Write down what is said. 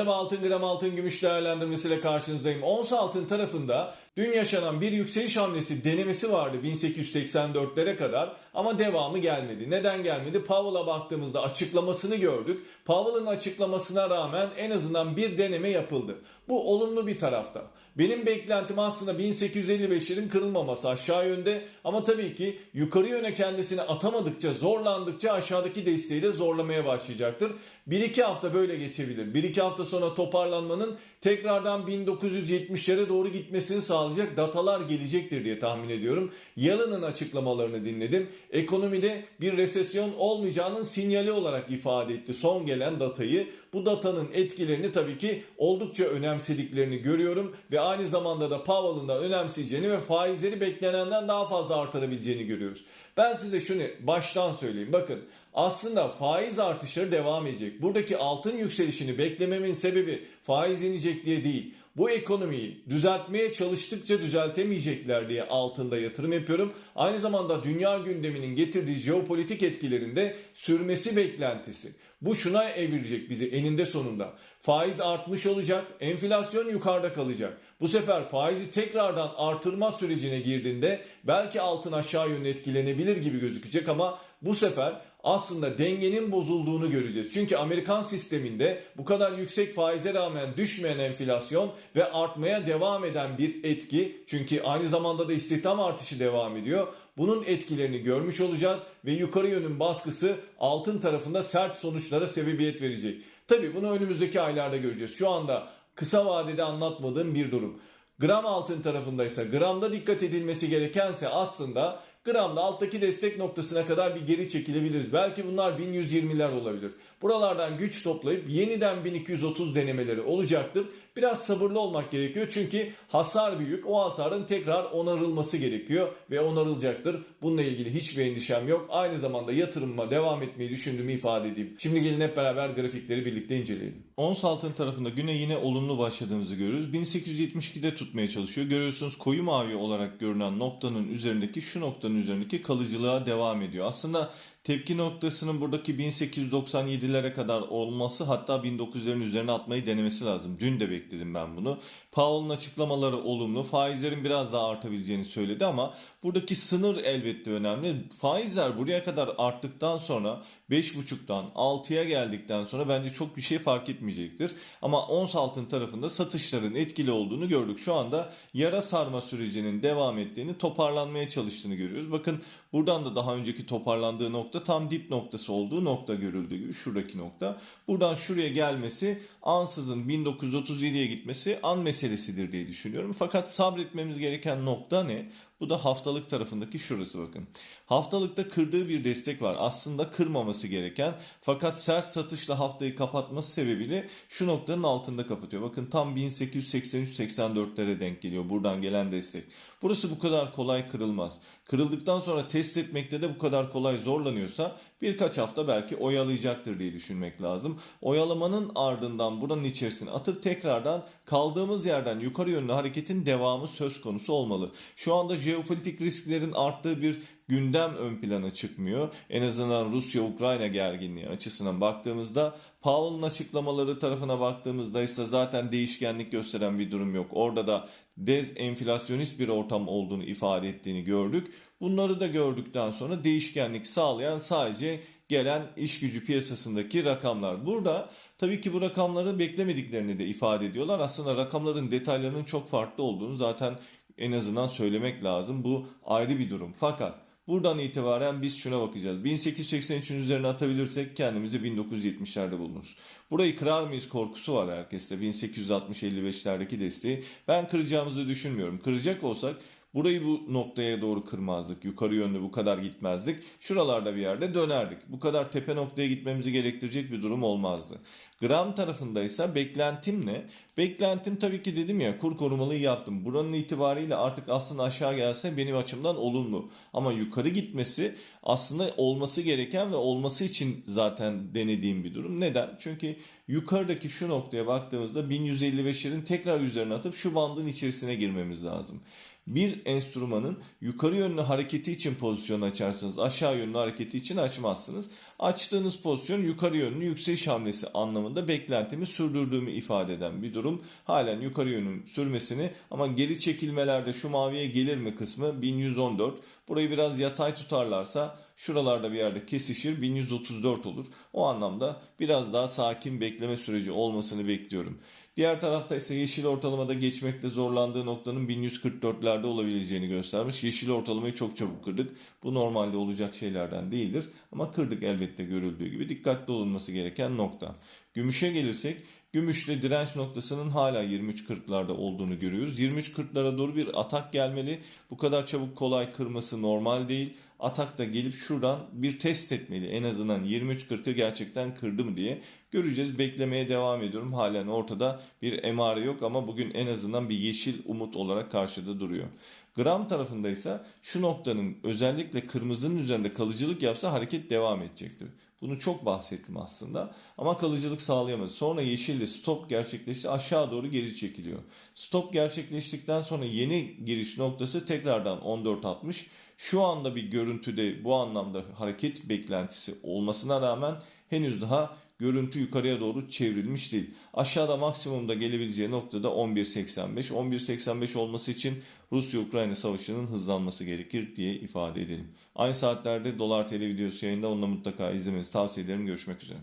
Merhaba altın gram altın gümüş değerlendirmesiyle karşınızdayım. Ons altın tarafında dün yaşanan bir yükseliş hamlesi denemesi vardı 1884'lere kadar ama devamı gelmedi. Neden gelmedi? Powell'a baktığımızda açıklamasını gördük. Powell'ın açıklamasına rağmen en azından bir deneme yapıldı. Bu olumlu bir tarafta. Benim beklentim aslında 1855'lerin kırılmaması aşağı yönde ama tabii ki yukarı yöne kendisini atamadıkça, zorlandıkça aşağıdaki desteği de zorlamaya başlayacaktır. 1-2 hafta böyle geçebilir. 1-2 hafta sonra toparlanmanın tekrardan 1970'lere doğru gitmesini sağlayacak datalar gelecektir diye tahmin ediyorum. Yalın'ın açıklamalarını dinledim. Ekonomide bir resesyon olmayacağının sinyali olarak ifade etti son gelen datayı. Bu datanın etkilerini tabii ki oldukça önemsediklerini görüyorum ve aynı zamanda da Powell'ın da önemseyeceğini ve faizleri beklenenden daha fazla artırabileceğini görüyoruz. Ben size şunu baştan söyleyeyim. Bakın aslında faiz artışları devam edecek. Buradaki altın yükselişini beklememin sebebi faiz inecek diye değil. Bu ekonomiyi düzeltmeye çalıştıkça düzeltemeyecekler diye altında yatırım yapıyorum. Aynı zamanda dünya gündeminin getirdiği jeopolitik etkilerinde sürmesi beklentisi. Bu şuna evirecek bizi eninde sonunda. Faiz artmış olacak, enflasyon yukarıda kalacak. Bu sefer faizi tekrardan artırma sürecine girdiğinde belki altın aşağı yönlü etkilenebilir gibi gözükecek ama bu sefer aslında dengenin bozulduğunu göreceğiz. Çünkü Amerikan sisteminde bu kadar yüksek faize rağmen düşmeyen enflasyon ve artmaya devam eden bir etki. Çünkü aynı zamanda da istihdam artışı devam ediyor. Bunun etkilerini görmüş olacağız ve yukarı yönün baskısı altın tarafında sert sonuçlara sebebiyet verecek. Tabi bunu önümüzdeki aylarda göreceğiz. Şu anda kısa vadede anlatmadığım bir durum. Gram altın tarafındaysa gramda dikkat edilmesi gerekense aslında gramda alttaki destek noktasına kadar bir geri çekilebiliriz. Belki bunlar 1120'ler olabilir. Buralardan güç toplayıp yeniden 1230 denemeleri olacaktır. Biraz sabırlı olmak gerekiyor çünkü hasar büyük. O hasarın tekrar onarılması gerekiyor ve onarılacaktır. Bununla ilgili hiçbir endişem yok. Aynı zamanda yatırımıma devam etmeyi düşündüğümü ifade edeyim. Şimdi gelin hep beraber grafikleri birlikte inceleyelim. Ons altın tarafında güne yine olumlu başladığımızı görüyoruz. 1872'de tutmaya çalışıyor. Görüyorsunuz koyu mavi olarak görünen noktanın üzerindeki şu noktanın üzerindeki kalıcılığa devam ediyor. Aslında tepki noktasının buradaki 1897'lere kadar olması hatta 1900'lerin üzerine atmayı denemesi lazım. Dün de bekledim ben bunu. Powell'ın açıklamaları olumlu. Faizlerin biraz daha artabileceğini söyledi ama buradaki sınır elbette önemli. Faizler buraya kadar arttıktan sonra 5.5'tan 6'ya geldikten sonra bence çok bir şey fark etmeyecektir. Ama ons altın tarafında satışların etkili olduğunu gördük. Şu anda yara sarma sürecinin devam ettiğini, toparlanmaya çalıştığını görüyoruz. Bakın buradan da daha önceki toparlandığı nokta tam dip noktası olduğu nokta görüldüğü gibi şuradaki nokta. Buradan şuraya gelmesi ansızın 1937'ye gitmesi an meselesidir diye düşünüyorum. Fakat sabretmemiz gereken nokta ne? Bu da haftalık tarafındaki şurası bakın. Haftalıkta kırdığı bir destek var. Aslında kırmaması gereken fakat sert satışla haftayı kapatması sebebiyle şu noktanın altında kapatıyor. Bakın tam 1883-84'lere denk geliyor buradan gelen destek. Burası bu kadar kolay kırılmaz. Kırıldıktan sonra test etmekte de bu kadar kolay zorlanıyorsa birkaç hafta belki oyalayacaktır diye düşünmek lazım. Oyalamanın ardından buranın içerisine atıp tekrardan kaldığımız yerden yukarı yönlü hareketin devamı söz konusu olmalı. Şu anda jeopolitik risklerin arttığı bir gündem ön plana çıkmıyor. En azından Rusya-Ukrayna gerginliği açısından baktığımızda Powell'ın açıklamaları tarafına baktığımızda ise zaten değişkenlik gösteren bir durum yok. Orada da dezenflasyonist bir ortam olduğunu ifade ettiğini gördük. Bunları da gördükten sonra değişkenlik sağlayan sadece gelen iş gücü piyasasındaki rakamlar. Burada tabii ki bu rakamları beklemediklerini de ifade ediyorlar. Aslında rakamların detaylarının çok farklı olduğunu zaten en azından söylemek lazım. Bu ayrı bir durum. Fakat buradan itibaren biz şuna bakacağız. 1883'ün üzerine atabilirsek kendimizi 1970'lerde bulunuruz. Burayı kırar mıyız korkusu var herkeste. 1860-55'lerdeki desteği. Ben kıracağımızı düşünmüyorum. Kıracak olsak Burayı bu noktaya doğru kırmazdık. Yukarı yönlü bu kadar gitmezdik. Şuralarda bir yerde dönerdik. Bu kadar tepe noktaya gitmemizi gerektirecek bir durum olmazdı. Gram tarafındaysa beklentim ne? Beklentim tabii ki dedim ya kur korumalıyı yaptım. Buranın itibariyle artık aslında aşağı gelse benim açımdan olumlu. Ama yukarı gitmesi aslında olması gereken ve olması için zaten denediğim bir durum. Neden? Çünkü yukarıdaki şu noktaya baktığımızda 1155'lerin tekrar üzerine atıp şu bandın içerisine girmemiz lazım bir enstrümanın yukarı yönlü hareketi için pozisyon açarsınız. Aşağı yönlü hareketi için açmazsınız. Açtığınız pozisyon yukarı yönlü yükseliş hamlesi anlamında beklentimi sürdürdüğümü ifade eden bir durum. Halen yukarı yönün sürmesini ama geri çekilmelerde şu maviye gelir mi kısmı 1114. Burayı biraz yatay tutarlarsa şuralarda bir yerde kesişir 1134 olur. O anlamda biraz daha sakin bekleme süreci olmasını bekliyorum. Diğer tarafta ise yeşil ortalamada geçmekte zorlandığı noktanın 1144'lerde olabileceğini göstermiş. Yeşil ortalamayı çok çabuk kırdık. Bu normalde olacak şeylerden değildir. Ama kırdık elbette görüldüğü gibi. Dikkatli olunması gereken nokta. Gümüşe gelirsek Gümüşte direnç noktasının hala 23.40'larda olduğunu görüyoruz. 23.40'lara doğru bir atak gelmeli. Bu kadar çabuk kolay kırması normal değil. Atak da gelip şuradan bir test etmeli. En azından 23.40'ı gerçekten kırdı mı diye göreceğiz. Beklemeye devam ediyorum. Halen ortada bir emare yok ama bugün en azından bir yeşil umut olarak karşıda duruyor. Gram tarafında ise şu noktanın özellikle kırmızının üzerinde kalıcılık yapsa hareket devam edecektir. Bunu çok bahsettim aslında ama kalıcılık sağlayamadı. Sonra yeşilde stop gerçekleşti aşağı doğru geri çekiliyor. Stop gerçekleştikten sonra yeni giriş noktası tekrardan 14.60. Şu anda bir görüntüde bu anlamda hareket beklentisi olmasına rağmen henüz daha görüntü yukarıya doğru çevrilmiş değil. Aşağıda maksimumda gelebileceği noktada 11.85. 11.85 olması için Rusya-Ukrayna savaşının hızlanması gerekir diye ifade edelim. Aynı saatlerde Dolar TL videosu yayında onunla mutlaka izlemenizi tavsiye ederim. Görüşmek üzere.